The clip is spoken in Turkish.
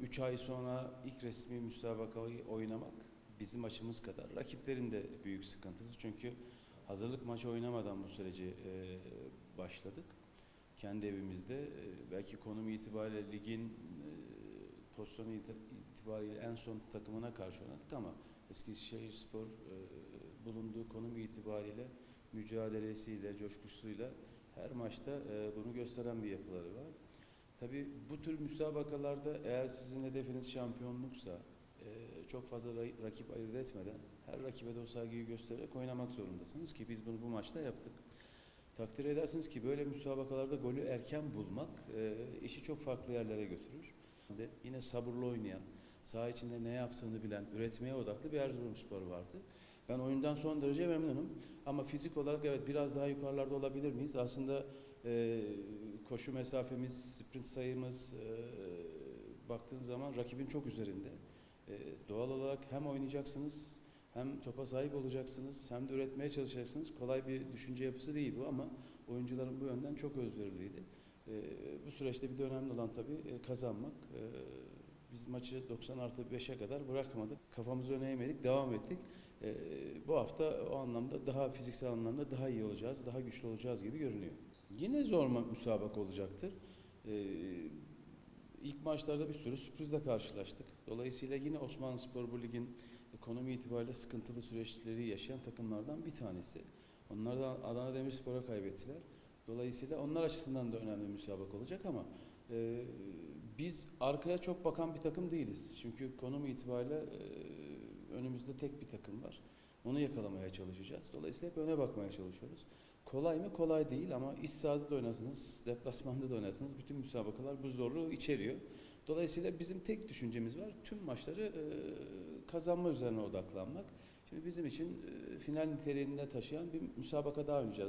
3 ay sonra ilk resmi müsabakayı oynamak bizim açımız kadar. Rakiplerin de büyük sıkıntısı. Çünkü hazırlık maçı oynamadan bu süreci e, başladık. Kendi evimizde e, belki konum itibariyle ligin e, pozisyonu iti- itibariyle en son takımına karşı oynadık ama Eskişehir Spor e, bulunduğu konum itibariyle mücadelesiyle, coşkusuyla her maçta e, bunu gösteren bir yapıları var. Tabii bu tür müsabakalarda eğer sizin hedefiniz şampiyonluksa e, çok fazla ra- rakip ayırt etmeden her rakibe de o saygıyı göstererek oynamak zorundasınız ki biz bunu bu maçta yaptık. Takdir edersiniz ki böyle müsabakalarda golü erken bulmak e, işi çok farklı yerlere götürür. De yine sabırlı oynayan, saha içinde ne yaptığını bilen, üretmeye odaklı bir Erzurumspor vardı. Ben oyundan son derece memnunum. Ama fizik olarak evet biraz daha yukarılarda olabilir miyiz? Aslında e, koşu mesafemiz, sprint sayımız e, baktığın zaman rakibin çok üzerinde. E, doğal olarak hem oynayacaksınız, hem topa sahip olacaksınız, hem de üretmeye çalışacaksınız. Kolay bir düşünce yapısı değil bu ama oyuncuların bu yönden çok özveriliydi. E, bu süreçte bir de önemli olan tabii e, kazanmak. E, biz maçı 90 artı 5'e kadar bırakmadık. Kafamızı öne eğmedik, devam ettik. E, bu hafta o anlamda daha fiziksel anlamda daha iyi olacağız, daha güçlü olacağız gibi görünüyor. Yine zor müsabaka olacaktır. E, ilk maçlarda bir sürü sürprizle karşılaştık. Dolayısıyla yine Osmanlı Spor bu ligin ekonomi itibariyle sıkıntılı süreçleri yaşayan takımlardan bir tanesi. Onlar da Adana Demirspor'a kaybettiler. Dolayısıyla onlar açısından da önemli bir müsabaka olacak ama e, biz arkaya çok bakan bir takım değiliz. Çünkü konum itibariyle e, önümüzde tek bir takım var. Onu yakalamaya çalışacağız. Dolayısıyla hep öne bakmaya çalışıyoruz. Kolay mı? Kolay değil ama iç sahada da oynarsanız, deplasmanda da oynarsanız bütün müsabakalar bu zorluğu içeriyor. Dolayısıyla bizim tek düşüncemiz var. Tüm maçları e, kazanma üzerine odaklanmak. Şimdi bizim için e, final niteliğinde taşıyan bir müsabaka daha oynayacağız.